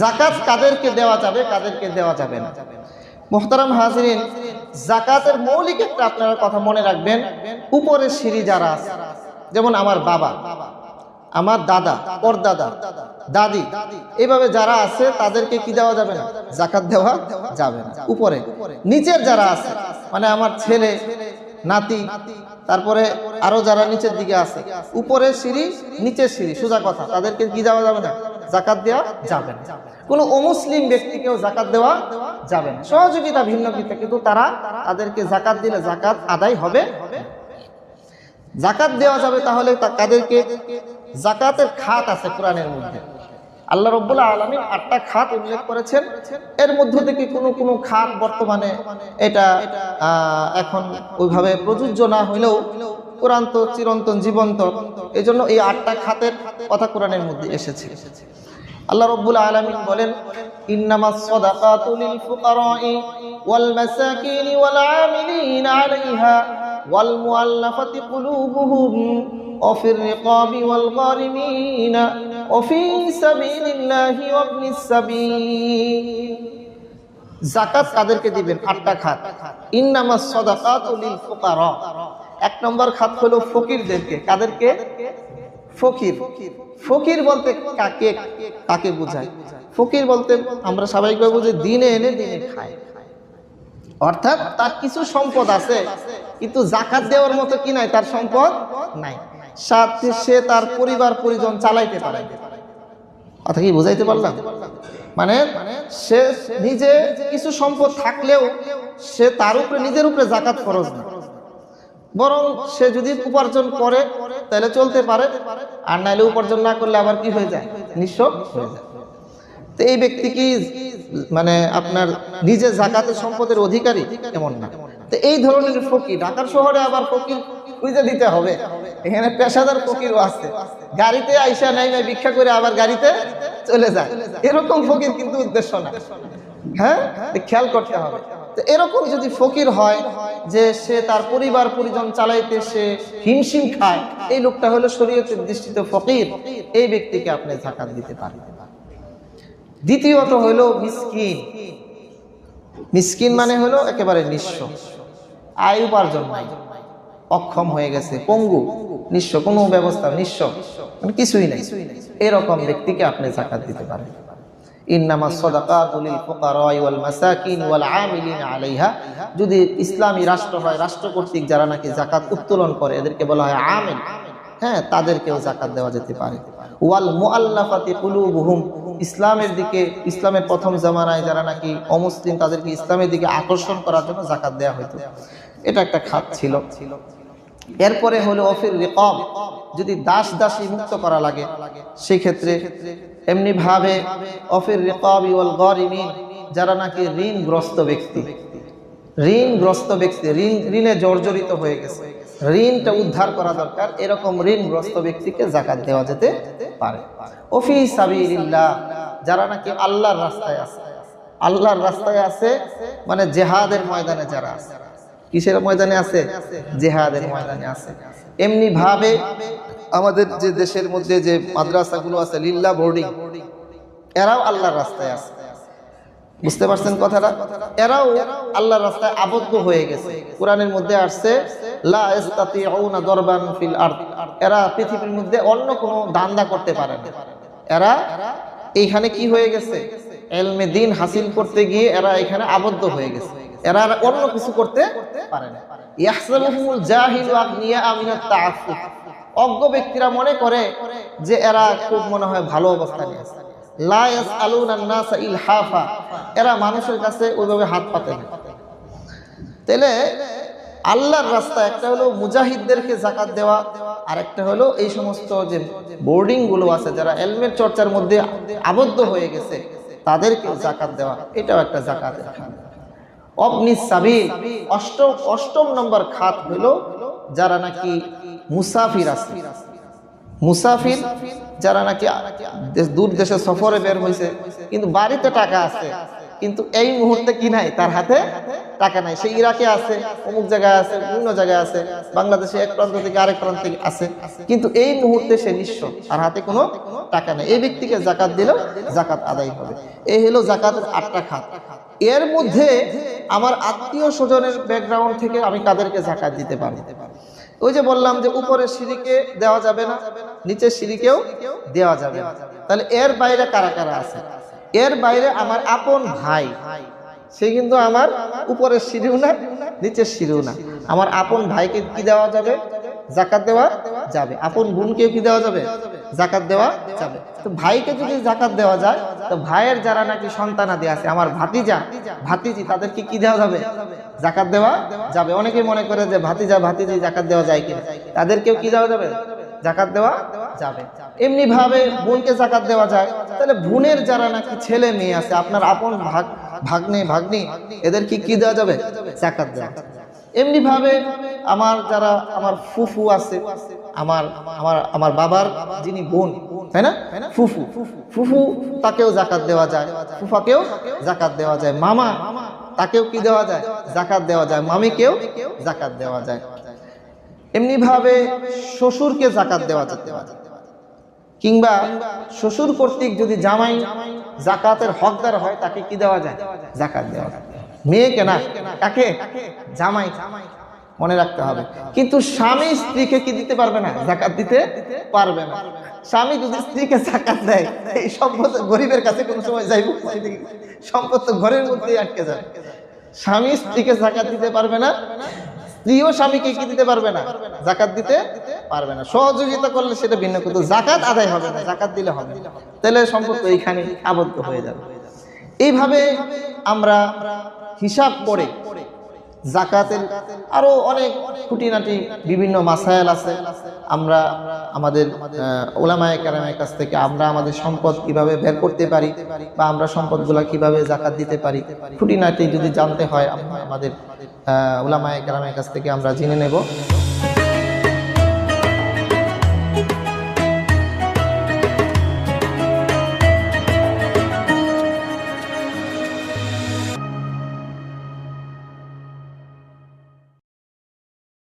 জাকাত কাদেরকে দেওয়া যাবে, কাদেরকে দেওয়া যাবে না। মোহতারাম হাজরিন, জাকাতের মৌলিক একটা আপনারা কথা মনে রাখবেন উপরের সিঁড়ি যারা আছে, যেমন আমার বাবা, আমার দাদা পরদাদা দাদি এইভাবে যারা আছে, তাদেরকে কি দেওয়া যাবে না? জাকাত দেওয়া যাবে না। উপরে, নিচের যারা আছে মানে আমার ছেলে, নাতি, তারপরে আরও যারা নিচের দিকে আছে উপরের সিঁড়ি, নিচের সিঁড়ি, সোজা কথা, তাদেরকে কি দেওয়া যাবে না? জাকাত দেওয়া যাবে না। কোনো অমুসলিম ব্যক্তিকেও জাকাত দেওয়া যাবে না। সহযোগিতা ভিন্ন ভিন্ন কিন্তু তারা তাদেরকে জাকাত দিলে জাকাত আদায় হবে জাকাত দেওয়া যাবে তাহলে তাদেরকে জাকাতের খাত আছে কোরআনের মধ্যে। আল্লাহ রব্বুল্লাহ আলমী আটটা খাত উল্লেখ করেছেন। এর মধ্য থেকে কোনো কোনো খাত বর্তমানে এটা এখন ওইভাবে প্রযোজ্য না হইলেও কোরআন্ত চিরন্তন জীবন্ত। এই জন্য এই আটটা খাতের কথা কোরআনের মধ্যে এসেছে। আল্লাহ রব্বুল আলমিন বলেন ইন্নামা ওয়াল وفي سبيل الله وابن السبيل জাকাত কাদেরকে দিবেন আটটা খাত ইন্নামাস সাদাকাতু লিল ফুকারা এক নম্বর খাত হলো ফকিরদেরকে কাদেরকে ফকির ফকির বলতে কাকে কাকে বোঝায় ফকির বলতে আমরা স্বাভাবিকভাবে বুঝি দিনে এনে দিনে খায় অর্থাৎ তার কিছু সম্পদ আছে কিন্তু জাকাত দেওয়ার মতো কি নাই তার সম্পদ নাই সাথে সে তার পরিবার পরিজন চালাইতে পারে। কথা কি বুঝাইতে পারলাম? মানে সে নিজে কিছু সম্পদ থাকলেও সে তার উপরে, নিজের উপরে জাকাত খরচ না। বরং সে যদি উপার্জন করে, তাহলে চলতে পারে। আর নাইলে উপার্জন না করলে আবার কি হয়ে যায়? নিঃস্ব হয়ে যায়। তো এই ব্যক্তি কি মানে আপনার নিজে জাকাতের সম্পদের অধিকারী? এমন না। তো এই ধরনের ফকির, ঢাকার শহরে আবার ফকির খুঁজে দিতে হবে। এখানে পেশাদার ফকিরও আছে। গাড়িতে আইসা নাই নাই ভিক্ষা করে আবার গাড়িতে চলে যায়। এরকম ফকির কিন্তু উদ্দেশ্য না। হ্যাঁ? খেয়াল করতে হবে। তো এরকম যদি ফকির হয় যে সে তার পরিবার পরিজন চালাইতে সে হিমশিম খায়, এই লোকটা হলো শরীয়তের দৃষ্টিতে ফকির। এই ব্যক্তিকে আপনি জাকাত দিতে পারেন। দ্বিতীয়ত হলো মিসকিন। মিসকিন মানে হলো একেবারে নিঃস্ব। আয় উপার্জন নাই। অক্ষম হয়ে গেছে। পঙ্গু, নিঃস্ব। কোনো ব্যবস্থা নিঃস্ব। মানে কিছুই নাই। এরকম ব্যক্তিকে আপনি জাকাত দিতে পারেন। ওয়াল মাসাকিন আলাইহা। যদি ইসলামী রাষ্ট্র হয়, রাষ্ট্র কর্তৃক যারা নাকি জাকাত উত্তোলন করে, এদেরকে বলা হয় আমিল। হ্যাঁ তাদেরকেও জাকাত দেওয়া যেতে পারে। ওয়াল মুআল্লাফাতি কুলুবুহুম, ইসলামের দিকে, ইসলামের প্রথম জামানায় যারা নাকি অমুসলিম, তাদেরকে ইসলামের দিকে আকর্ষণ করার জন্য জাকাত দেওয়া হতো এটা একটা খাত ছিল। এরপরে হলো অফির রিকব, যদি দাস দাসী মুক্ত করা লাগে সেই ক্ষেত্রে এমনি ভাবে অফির রিকব ওয়াল গরিমিন, যারা নাকি ঋণগ্রস্ত ব্যক্তি। ঋণগ্রস্ত ব্যক্তি, ঋণ, ঋণে জর্জরিত হয়ে গেছে। ঋণটা উদ্ধার করা দরকার। এরকম ঋণগ্রস্ত ব্যক্তিকে জাকাত দেওয়া যেতে পারে। অফি সাবিলিল্লাহ, যারা নাকি আল্লাহর রাস্তায় আছে। আল্লাহর রাস্তায় আছে মানে জেহাদের ময়দানে যারা আছে। কিসের ময়দানে আছে? জেহাদের ময়দানে আছে। এমনি ভাবে আমাদের যে দেশের মধ্যে যে মাদ্রাসাগুলো আছে, লিল্লা বোর্ডিং, এরাও আল্লাহর রাস্তায় আছে। বুঝতে পারছেন কথাটা? এরাও আল্লাহর রাস্তায় আবদ্ধ হয়ে গেছে। কোরআনের মধ্যে আসছে দরবান ফিল আরদ। এরা পৃথিবীর মধ্যে অন্য কোনো দান্দা করতে পারে না। এরা এইখানে কি হয়ে গেছে? এলমে দিন হাসিল করতে গিয়ে এরা এখানে আবদ্ধ হয়ে গেছে। এরা আর অন্য কিছু করতে পারে না। অজ্ঞ ব্যক্তিরা মনে করে যে এরা খুব মনে হয় ভালো অবস্থানে আছে। লা ইয়াসআলুনা নাসা এরা মানুষের কাছে ওইভাবে হাত পাতে না। তাহলে আল্লাহর রাস্তা একটা হলো মুজাহিদদেরকে জাকাত দেওয়া আর একটা হলো এই সমস্ত যে বোর্ডিংগুলো আছে যারা এলমের চর্চার মধ্যে আবদ্ধ হয়ে গেছে, তাদেরকে জাকাত দেওয়া, এটাও একটা জাকাত অবনি সাবিল, অষ্টম অষ্টম নম্বর খাত হলো যারা নাকি মুসাফির আছে। মুসাফির যারা নাকি দূর দেশে সফরে বের হয়েছে কিন্তু বাড়িতে টাকা আছে, কিন্তু এই মুহূর্তে কি নাই? তার হাতে টাকা নাই। সে ইরাকে আছে, অমুক জায়গায় আছে, বিভিন্ন জায়গায় আছে, বাংলাদেশে এক প্রান্ত থেকে আরেক প্রান্তে আছে, কিন্তু এই মুহূর্তে সে নিঃস্ব, তার হাতে কোনো টাকা নেই। এই ব্যক্তিকে জাকাত দিলেও জাকাত আদায় হবে এই হলো জাকাতের আটটা খাত। এর মধ্যে আমার আত্মীয় স্বজনের ব্যাকগ্রাউন্ড থেকে আমি কাদেরকে জাকাত দিতে পারি। ওই যে বললাম যে উপরের সিঁড়িকে দেওয়া যাবে না নিচের সিঁড়িকেও দেওয়া যাবে। তাহলে এর বাইরে কারা কারা আছে? এর বাইরে আমার আপন ভাই, সে কিন্তু আমার উপরের সিঁড়িও না, নিচের সিঁড়িও না। আমার আপন ভাইকে কি দেওয়া যাবে? জাকাত দেওয়া যাবে। আপন বোনকেও কি দেওয়া যাবে? জাকাত দেওয়া যাবে। তো ভাইকে যদি জাকাত দেওয়া যায়, তো ভাইয়ের যারা নাকি সন্তান সন্তানাদি আছে, আমার ভাতিজা, ভাতিজি, তাদেরকে কি দেওয়া যাবে? জাকাত দেওয়া যাবে। অনেকে মনে করে যে ভাতিজা, ভাতিজি জাকাত দেওয়া যায় কিনা। তাদেরকেও কি দেওয়া যাবে? জাকাত দেওয়া যাবে। এমনি ভাবে বোনকে জাকাত দেওয়া যায়। তাহলে বোনের যারা নাকি ছেলে মেয়ে আছে, আপনার আপন ভাগ ভাগ্নে, ভাগ্নি এদেরকে কি দেওয়া যাবে? জাকাত দেওয়া। এমনি ভাবে আমার যারা আমার ফুফু আছে, আমার আমার আমার বাবার যিনি বোন, তাই না? ফুফু। ফুফু তাকেও জাকাত দেওয়া যায়। ফুফাকেও জাকাত দেওয়া যায়। মামা তাকেও কি দেওয়া যায়? জাকাত দেওয়া যায়। মামিকেও জাকাত দেওয়া যায়। এমনি ভাবে শ্বশুরকে জাকাত দেওয়া যেতে। পারে কিংবা শ্বশুর কর্তৃক যদি জামাই জাকাতের হকদার হয়, তাকে কি দেওয়া যায়? জাকাত দেওয়া যায়। মেয়েকে না কাকে জামাই মনে রাখতে হবে। কিন্তু স্বামী স্ত্রীকে কি দিতে পারবে না? জাকাত দিতে পারবে না। স্বামী যদি স্ত্রীকে জাকাত দেয়, এই সম্পদ গরিবের কাছে কোনো সময় যাইব সম্পদ তো ঘরের মধ্যেই আটকে যাবে। স্বামী স্ত্রীকে জাকাত দিতে পারবে না। স্ত্রীও স্বামীকে কি দিতে পারবে না? জাকাত দিতে পারবে না। সহযোগিতা করলে সেটা ভিন্ন, কিন্তু জাকাত আদায় হবে না। জাকাত দিলে হবে। তাহলে সম্পর্ক এইখানে আবদ্ধ হয়ে যাবে। এইভাবে আমরা হিসাব করে জাকাতের আরও অনেক খুঁটিনাটি বিভিন্ন মাসায়াল আছে। আমরা আমাদের ওলামায় কেরামের কাছ থেকে আমরা আমাদের সম্পদ কীভাবে বের করতে পারি বা আমরা সম্পদগুলা কীভাবে জাকাত দিতে পারি, খুঁটিনাটি যদি জানতে হয় আমাদের ওলামায়ে কেরামের কাছ থেকে আমরা জেনে নেব।